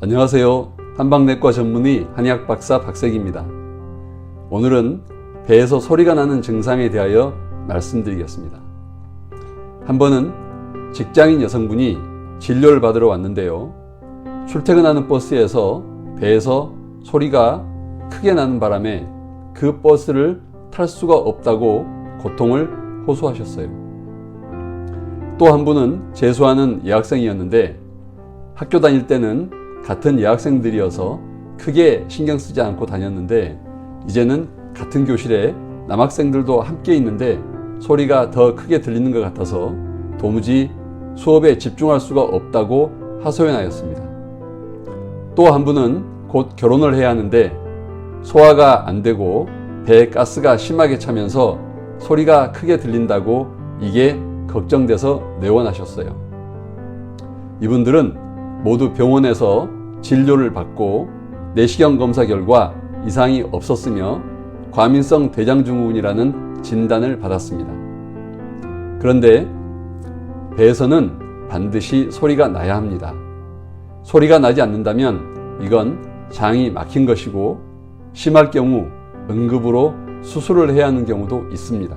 안녕하세요. 한방내과 전문의 한의학 박사 박색입니다. 오늘은 배에서 소리가 나는 증상에 대하여 말씀드리겠습니다. 한 번은 직장인 여성분이 진료를 받으러 왔는데요. 출퇴근하는 버스에서 배에서 소리가 크게 나는 바람에 그 버스를 탈 수가 없다고 고통을 호소하셨어요. 또 한 분은 재수하는 여학생이었는데 학교 다닐 때는 같은 여학생들이어서 크게 신경 쓰지 않고 다녔는데 이제는 같은 교실에 남학생들도 함께 있는데 소리가 더 크게 들리는 것 같아서 도무지 수업에 집중할 수가 없다고 하소연하였습니다. 또 한 분은 곧 결혼을 해야 하는데 소화가 안 되고 배에 가스가 심하게 차면서 소리가 크게 들린다고 이게 걱정돼서 내원하셨어요. 이분들은 모두 병원에서 진료를 받고 내시경 검사 결과 이상이 없었으며 과민성 대장증후군이라는 진단을 받았습니다. 그런데 배에서는 반드시 소리가 나야 합니다. 소리가 나지 않는다면 이건 장이 막힌 것이고 심할 경우 응급으로 수술을 해야 하는 경우도 있습니다.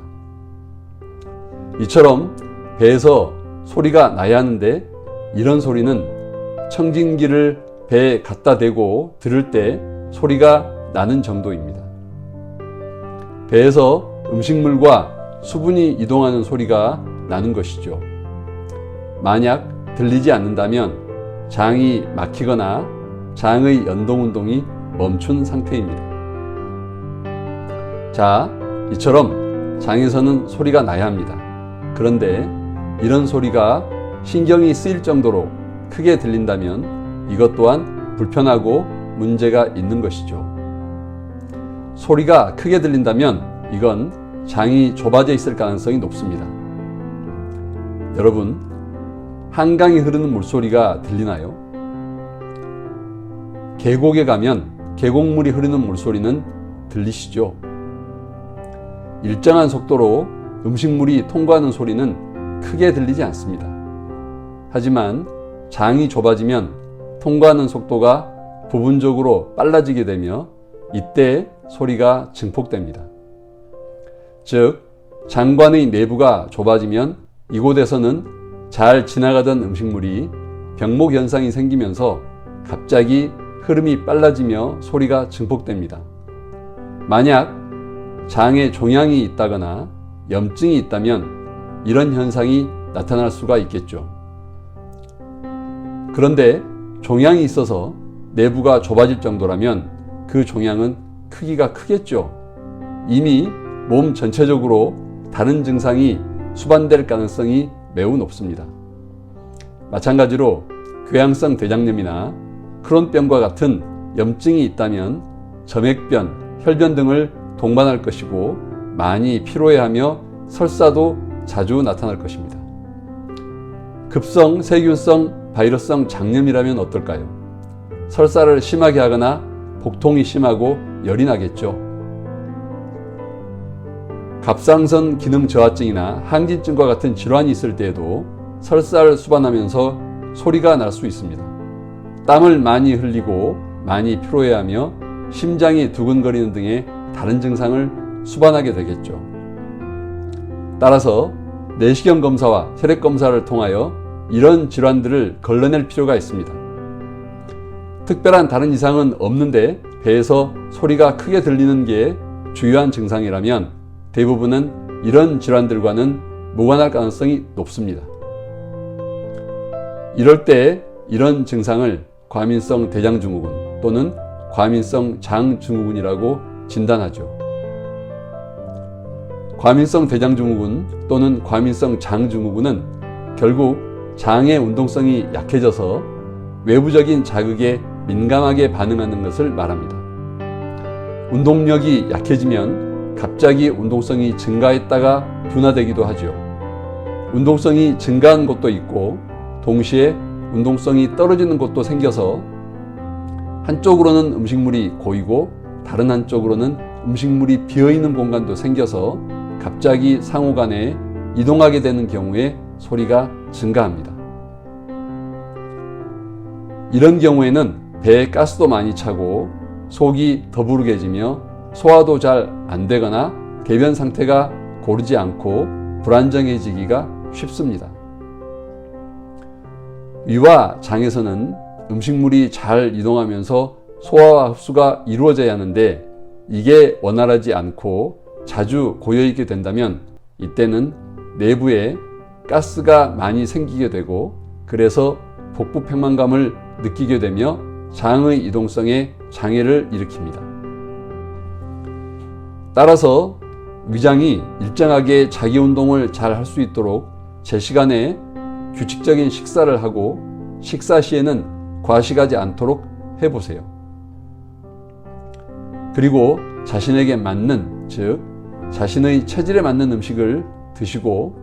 이처럼 배에서 소리가 나야 하는데 이런 소리는 청진기를 배에 갖다 대고 들을 때 소리가 나는 정도입니다. 배에서 음식물과 수분이 이동하는 소리가 나는 것이죠. 만약 들리지 않는다면 장이 막히거나 장의 연동 운동이 멈춘 상태입니다. 자, 이처럼 장에서는 소리가 나야 합니다. 그런데 이런 소리가 신경이 쓰일 정도로 크게 들린다면 이것 또한 불편하고 문제가 있는 것이죠. 소리가 크게 들린다면 이건 장이 좁아져 있을 가능성이 높습니다. 여러분, 한강이 흐르는 물소리가 들리나요? 계곡에 가면 계곡물이 흐르는 물소리는 들리시죠? 일정한 속도로 음식물이 통과하는 소리는 크게 들리지 않습니다. 하지만 장이 좁아지면 통과하는 속도가 부분적으로 빨라지게 되며 이때 소리가 증폭됩니다. 즉, 장관의 내부가 좁아지면 이곳에서는 잘 지나가던 음식물이 병목 현상이 생기면서 갑자기 흐름이 빨라지며 소리가 증폭됩니다. 만약 장에 종양이 있다거나 염증이 있다면 이런 현상이 나타날 수가 있겠죠. 그런데 종양이 있어서 내부가 좁아질 정도라면 그 종양은 크기가 크겠죠. 이미 몸 전체적으로 다른 증상이 수반될 가능성이 매우 높습니다. 마찬가지로 궤양성 대장염이나 크론병과 같은 염증이 있다면 점액변, 혈변 등을 동반할 것이고 많이 피로해하며 설사도 자주 나타날 것입니다. 급성 세균성 바이러스성 장염이라면 어떨까요? 설사를 심하게 하거나 복통이 심하고 열이 나겠죠. 갑상선 기능 저하증이나 항진증과 같은 질환이 있을 때에도 설사를 수반하면서 소리가 날 수 있습니다. 땀을 많이 흘리고 많이 피로해하며 심장이 두근거리는 등의 다른 증상을 수반하게 되겠죠. 따라서 내시경 검사와 혈액 검사를 통하여 이런 질환들을 걸러낼 필요가 있습니다. 특별한 다른 이상은 없는데 배에서 소리가 크게 들리는 게 주요한 증상이라면 대부분은 이런 질환들과는 무관할 가능성이 높습니다. 이럴 때 이런 증상을 과민성 대장증후군 또는 과민성 장증후군이라고 진단하죠. 과민성 대장증후군 또는 과민성 장증후군은 결국 장의 운동성이 약해져서 외부적인 자극에 민감하게 반응하는 것을 말합니다. 운동력이 약해지면 갑자기 운동성이 증가했다가 둔화되기도 하죠. 운동성이 증가한 곳도 있고 동시에 운동성이 떨어지는 곳도 생겨서 한쪽으로는 음식물이 고이고 다른 한쪽으로는 음식물이 비어 있는 공간도 생겨서 갑자기 상호 간에 이동하게 되는 경우에 소리가 증가합니다. 이런 경우에는 배에 가스도 많이 차고 속이 더부룩해지며 소화도 잘 안 되거나 대변 상태가 고르지 않고 불안정해지기가 쉽습니다. 위와 장에서는 음식물이 잘 이동하면서 소화와 흡수가 이루어져야 하는데 이게 원활하지 않고 자주 고여있게 된다면 이때는 내부에 가스가 많이 생기게 되고 그래서 복부 평만감을 느끼게 되며 장의 이동성에 장애를 일으킵니다. 따라서 위장이 일정하게 자기 운동을 잘 할 수 있도록 제 시간에 규칙적인 식사를 하고 식사 시에는 과식하지 않도록 해보세요. 그리고 자신에게 맞는, 즉, 자신의 체질에 맞는 음식을 드시고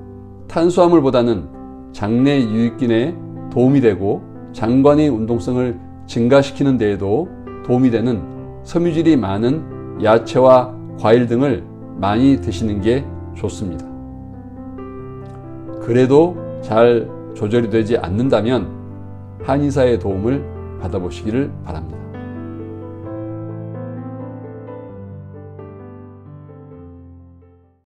탄수화물보다는 장내 유익균에 도움이 되고 장관의 운동성을 증가시키는 데에도 도움이 되는 섬유질이 많은 야채와 과일 등을 많이 드시는 게 좋습니다. 그래도 잘 조절이 되지 않는다면 한의사의 도움을 받아보시기를 바랍니다.